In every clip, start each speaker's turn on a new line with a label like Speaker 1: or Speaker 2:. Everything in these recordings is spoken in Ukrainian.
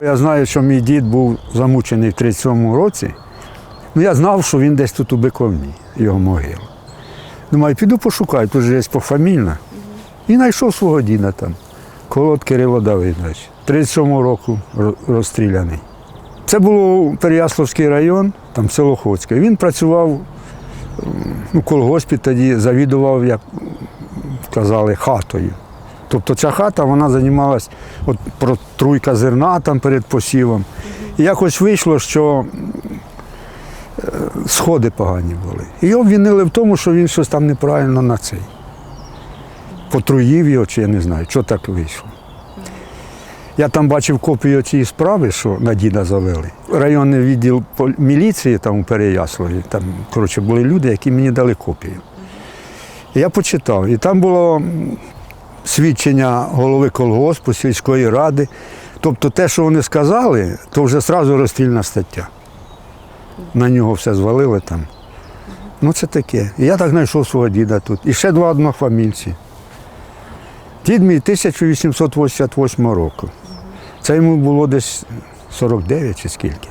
Speaker 1: Я знаю, що мій дід був замучений в 37-му році. Ну, я знав, що він десь тут у Биковні, його могила. Думаю, піду пошукаю, тут же є пофамільна. І знайшов свого діда там. Колод Кирило Давидович. 37-го року розстріляний. Це було Переяславський район, там село Хоцьке. Він працював у колгоспі тоді, завідував, як казали, хатою. Тобто ця хата вона займалась от протруйка зерна там перед посівом. І якось вийшло, що е, сходи погані були. І його обвинили в тому, що він щось там неправильно на цей. Потруїв його, чи я не знаю, що так вийшло. Я там бачив копію цієї справи, що на діда завели. Районний відділ міліції там у Переяславі, там, коротше, були люди, які мені дали копію. Я почитав. І там було свідчення голови колгоспу, сільської ради. Тобто те, що вони сказали, то вже одразу розстрільна стаття. На нього все звалили там. Ну це таке. І я так знайшов свого діда тут. І ще два однофамільці. Дід мій 1888 року. Це йому було десь 49 чи скільки.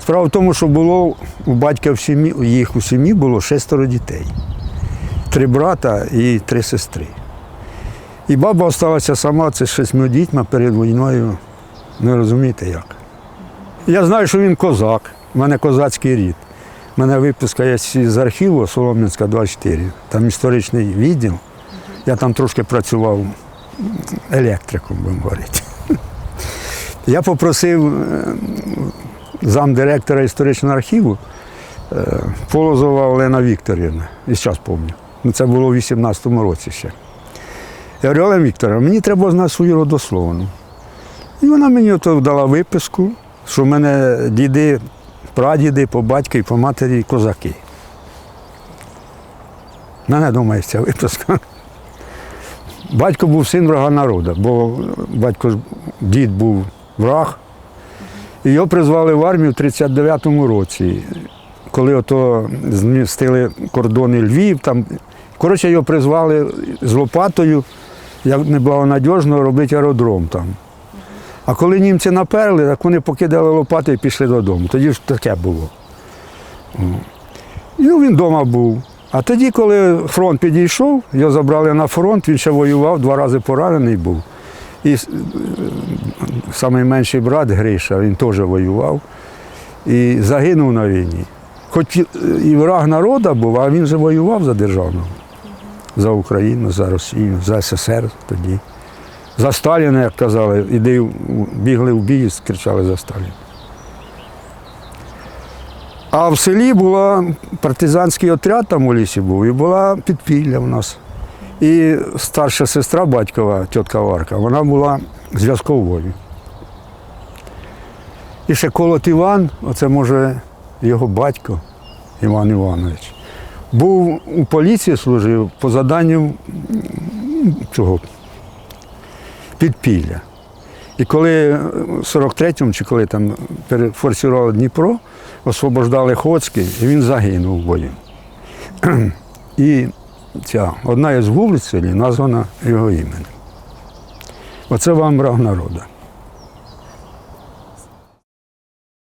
Speaker 1: Справа в тому, що було у батька в сім'ї, їх у сім'ї було шестеро дітей. Три брата і три сестри. І баба залишилася сама, це з шістьми дітьми перед війною. Не розумієте як. Я знаю, що він козак, у мене козацький рід. У мене виписка є з архіву Солом'янська 24, там історичний відділ. Я там трошки працював електриком, будемо говорити. Я попросив е, замдиректора історичного архіву е, Полозова Олена Вікторівна, і зараз пам'ятаю. Ну, Це було в 18-му році ще. Я говорю, Олена Вікторовна, мені треба знати свою родословну. І вона мені ото дала виписку, що в мене діди, прадіди по батькові, по матері козаки. Мене думає ця виписка. Батько був син врага народу, бо батько дід був враг. І його призвали в армію в 39-му році, коли ото змістили кордони Львів. Там. Коротше, його призвали з лопатою, як неблагонадіжно робити аеродром там. А коли німці наперли, так вони покидали лопати і пішли додому. Тоді ж таке було. О. Ну, він вдома був. А тоді, коли фронт підійшов, його забрали на фронт, він ще воював, два рази поранений був. І е, найменший брат Гриша, він теж воював і загинув на війні. Хоч і- і враг народу був, а він же воював за державну, за Україну, за Росію, за СССР тоді. За Сталіна, як казали, іди, бігли в бій, кричали за Сталіна. А в селі була партизанський отряд там у лісі був, і була підпілля в нас. І старша сестра батькова, тітка Варка, вона була зв'язковою. І ще колот Іван, оце може його батько Іван Іванович, був у поліції служив по заданню цього підпілля. І коли в 43-му, чи коли там перефорсували Дніпро, освобождали Хоцький, і він загинув в бою. І ця одна із вулиць названа його іменем. Оце вам враг народу.